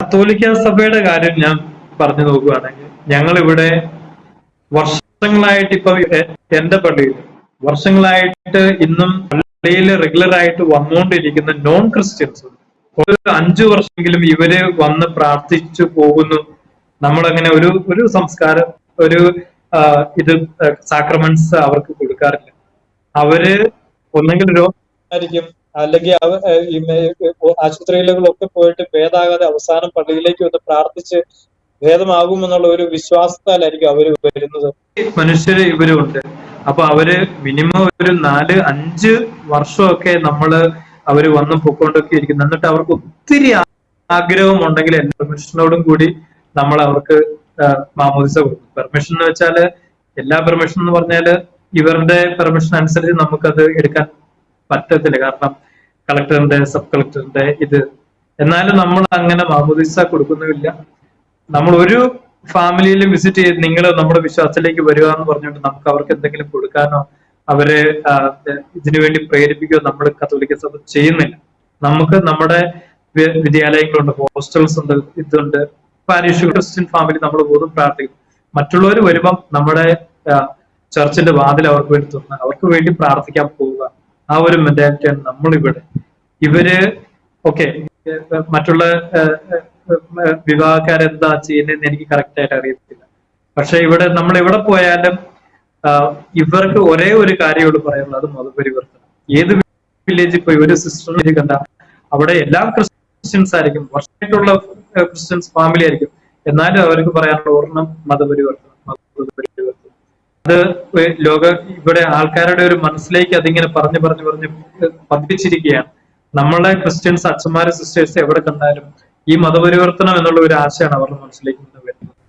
കത്തോലിക്ക സഭയുടെ കാര്യം ഞാൻ പറഞ്ഞു നോക്കുകയാണെങ്കിൽ ഞങ്ങൾ ഇവിടെ വർഷങ്ങളായിട്ട് ഇപ്പൊ എന്റെ പള്ളിയിൽ വർഷങ്ങളായിട്ട് ഇന്നും പള്ളിയിൽ റെഗുലർ ആയിട്ട് വന്നുകൊണ്ടിരിക്കുന്ന നോൺ ക്രിസ്ത്യൻസ് ഒരു അഞ്ചു വർഷമെങ്കിലും ഇവർ വന്ന് പ്രാർത്ഥിച്ചു പോകുന്നു. നമ്മളങ്ങനെ ഒരു ഒരു സംസ്കാരം ഒരു ഇത് സാക്രമെന്റ്സ് അവർക്ക് കൊടുക്കാറില്ല. അവർ ഒന്നെങ്കിൽ രോഗമായിരിക്കും അല്ലെങ്കിൽ അവ ആശുപത്രികളിലൊക്കെ പോയിട്ട് ഭേദാകാതെ അവസാനം പള്ളിയിലേക്ക് വന്ന് പ്രാർത്ഥിച്ച് ഭേദമാകുമെന്നുള്ള ഒരു വിശ്വാസത്താലായിരിക്കും അവർ വരുന്നത്. മനുഷ്യര് ഇവരുണ്ട്. അപ്പൊ അവർ മിനിമം ഒരു നാല് അഞ്ച് വർഷമൊക്കെ നമ്മൾ അവർ വന്ന് പൊക്കോണ്ടൊക്കെ ഇരിക്കുന്നു. എന്നിട്ട് അവർക്ക് ഒത്തിരി ആഗ്രഹം ഉണ്ടെങ്കിൽ എല്ലാ പെർമിഷനോടും കൂടി നമ്മൾ അവർക്ക് മാമോദിസ കൊടുക്കും. പെർമിഷൻ എന്ന് വെച്ചാൽ എല്ലാ പെർമിഷൻ എന്ന് പറഞ്ഞാൽ ഇവരുടെ പെർമിഷൻ അനുസരിച്ച് നമുക്കത് എടുക്കാൻ പറ്റത്തില്ല. കാരണം കളക്ടറിന്റെ സബ് കളക്ടറിന്റെ ഇത്. എന്നാലും നമ്മൾ അങ്ങനെ മാമോദിസ കൊടുക്കുന്നുമില്ല. നമ്മൾ ഒരു ഫാമിലിയിൽ വിസിറ്റ് ചെയ്ത് നിങ്ങൾ നമ്മുടെ വിശ്വാസത്തിലേക്ക് വരിക എന്ന് പറഞ്ഞുകൊണ്ട് നമുക്ക് അവർക്ക് എന്തെങ്കിലും കൊടുക്കാനോ അവരെ ഇതിനു വേണ്ടി പ്രേരിപ്പിക്കുകയോ നമ്മൾ കത്തോലിക്ക സഭ ചെയ്യുന്നില്ല. നമുക്ക് നമ്മുടെ വിദ്യാലയങ്ങളുണ്ട് ഹോസ്റ്റൽസ് ഉണ്ട് ഇതുണ്ട്. പാരീഷ് ക്രിസ്ത്യൻ ഫാമിലി നമ്മൾ പോലും പ്രാർത്ഥിക്കും. മറ്റുള്ളവർ വരുമ്പം നമ്മുടെ ചർച്ചിന്റെ വാതിൽ അവർക്ക് വേണ്ടി തുറന്ന് അവർക്ക് വേണ്ടി പ്രാർത്ഥിക്കാൻ പോവുക. ആ ഒരു മെന്റാലിറ്റിയാണ് നമ്മളിവിടെ. ഇവർ ഓക്കെ മറ്റുള്ള വിവാഹക്കാരെന്താ ചെയ്യുന്നതെന്ന് എനിക്ക് കറക്റ്റ് ആയിട്ട് അറിയത്തില്ല. പക്ഷെ ഇവിടെ നമ്മൾ എവിടെ പോയാലും ഇവർക്ക് ഒരേ ഒരു കാര്യമുള്ളൂ പറയാനുള്ളത് അത് മതപരിവർത്തനം. ഏത് വില്ലേജിൽ പോയി ഒരു സിസ്റ്റർ കണ്ട അവിടെ എല്ലാം ക്രിസ്ത്യൻസ് ആയിരിക്കും വർഷമായിട്ടുള്ള ക്രിസ്ത്യൻസ് ഫാമിലി ആയിരിക്കും. എന്നാലും അവർക്ക് പറയാനുള്ള ഒരെണ്ണം മതപരിവർത്തനം മതപരിവർത്തനം. അത് ലോക ഇവിടെ ആൾക്കാരുടെ ഒരു മനസ്സിലേക്ക് അതിങ്ങനെ പറഞ്ഞു പറഞ്ഞു പറഞ്ഞ് പതിപ്പിച്ചിരിക്കുകയാണ്. നമ്മളെ ക്രിസ്ത്യൻസ് അച്ഛന്മാരെ സിസ്റ്റേഴ്സ് എവിടെ കണ്ടാലും ഈ മതപരിവർത്തനം എന്നുള്ള ഒരു ആശയമാണ് അവരുടെ മനസ്സിലേക്ക്